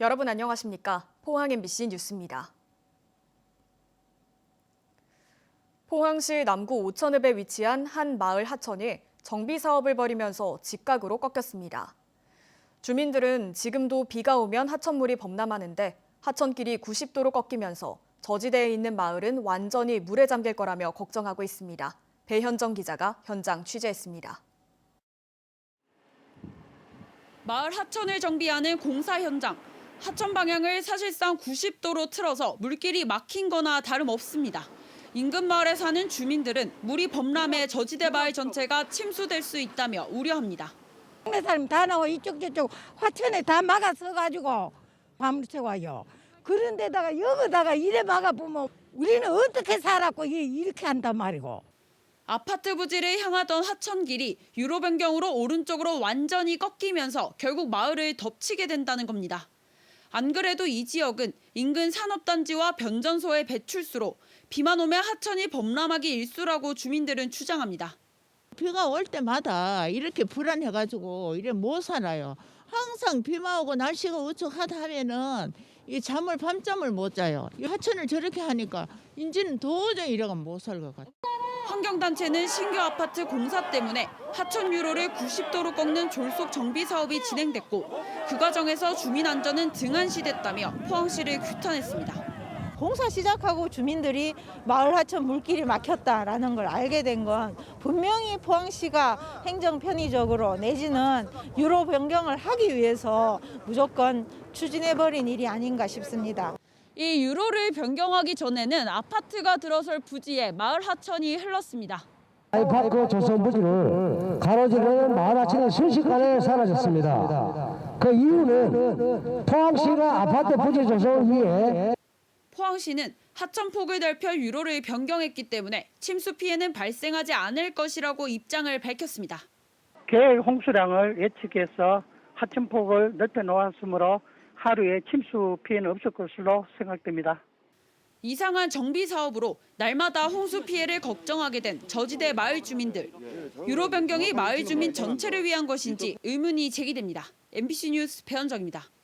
여러분 안녕하십니까? 포항 MBC 뉴스입니다. 포항시 남구 오천읍에 위치한 한 마을 하천이 정비 사업을 벌이면서 직각으로 꺾였습니다. 주민들은 지금도 비가 오면 하천물이 범람하는데 하천길이 90도로 꺾이면서 저지대에 있는 마을은 완전히 물에 잠길 거라며 걱정하고 있습니다. 배현정 기자가 현장 취재했습니다. 마을 하천을 정비하는 공사 현장. 하천 방향을 사실상 90도로 틀어서 물길이 막힌 거나 다름없습니다. 인근 마을에 사는 주민들은 물이 범람해 저지대 마을 전체가 침수될 수 있다며 우려합니다. 동네 사람 다 나와 이쪽 저쪽 화천에 다 막아서 가지고 밤을 새와요. 그런 데다가 여기다가 이래 막아 보면 우리는 어떻게 살았고 이- 이렇게 한단 말이고. 아파트 부지를 향하던 하천길이 유로 변경으로 오른쪽으로 완전히 꺾이면서 결국 마을을 덮치게 된다는 겁니다. 안 그래도 이 지역은 인근 산업단지와 변전소의 배출수로 비만 오면 하천이 범람하기 일수라고 주민들은 주장합니다. 비가 올 때마다 이렇게 불안해가지고 이래 못 살아요. 항상 비만 오고 날씨가 우측하다 하면은 이 잠을 밤잠을 못 자요. 이 하천을 저렇게 하니까 인지는 도저히 이래가 못 살 것 같아요. 환경단체는 신규 아파트 공사 때문에 하천 유로를 90도로 꺾는 졸속 정비 사업이 진행됐고 그 과정에서 주민 안전은 등한시됐다며 포항시를 규탄했습니다. 공사 시작하고 주민들이 마을 하천 물길이 막혔다라는 걸 알게 된 건 분명히 포항시가 행정 편의적으로 내지는 유로 변경을 하기 위해서 무조건 추진해버린 일이 아닌가 싶습니다. 이 유로를 변경하기 전에는 아파트가 들어설 부지에 마을 하천이 흘렀습니다. 아이파크 조선 부지를 가로지르는 마을 하천이 순식간에 사라졌습니다. 그 이유는 포항시가 아파트 부지 조성을 위해 포항시는 하천폭을 넓혀 유로를 변경했기 때문에 침수 피해는 발생하지 않을 것이라고 입장을 밝혔습니다. 계획 홍수량을 예측해서 하천폭을 넓혀 놓았으므로 하루에 침수 피해는 없을 것으로 생각됩니다. 이상한 정비 사업으로 날마다 홍수 피해를 걱정하게 된 저지대 마을 주민들. 유로 변경이 마을 주민 전체를 위한 것인지 의문이 제기됩니다. MBC 뉴스 배현정입니다.